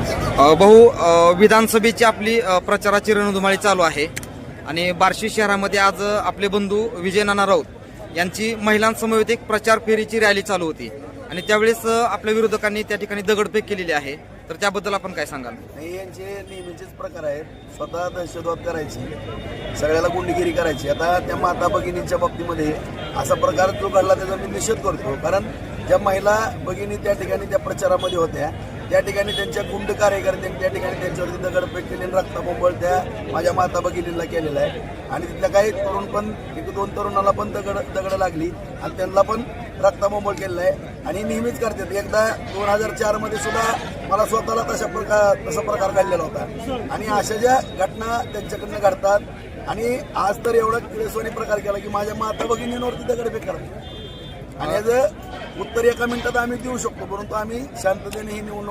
भाऊ विधानसभेची आपली प्रचाराची रणधुमाळी चालू आहे. आणि बार्शी शहरामध्ये आज आपले बंधू विजय नाना राऊत यांची महिलांसमवेत एक प्रचार फेरीची रॅली चालू होती. आणि त्यावेळेस आपल्या विरोधकांनी त्या ठिकाणी दगडफेक केलेली आहे. तर त्याबद्दल आपण काय सांगाल? हे यांचे नेहमीचेच प्रकार आहेत. स्वतः दहशतवाद करायची सगळ्याला गुंडगिरी करायची. आता त्या माता भगिनींच्या बाबतीमध्ये असा प्रकार जो घडला त्याचा मी निषेध करतो. कारण ज्या महिला भगिनी त्या ठिकाणी त्या प्रचारामध्ये होत्या त्या ठिकाणी त्यांच्या गुंड कार्यकर्त्यांनी त्या ठिकाणी त्यांच्यावरती दगडफेक केली आणि रक्ताबोंबळ त्या माझ्या माता भगिनींना केलेला आहे. आणि तिथल्या काही तरुण पण एक दोन तरुणाला पण दगड दगड लागली. आणि त्यांना पण रक्ताबोंबळ केलेला आहे. आणि नेहमीच करतात एकदा दोन हजार चारमध्ये सुद्धा मला स्वतःला तशा प्रकार तसा प्रकार घडलेला होता. आणि अशा ज्या घटना त्यांच्याकडनं घडतात. आणि आज तर एवढा किळसवानी प्रकार केला की माझ्या माता भगिनींवरती दगडफेक करतात. आणि याचं उत्तर एका मिनिटात आम्ही देऊ शकतो. परंतु आम्ही शांततेने ही निवडणूक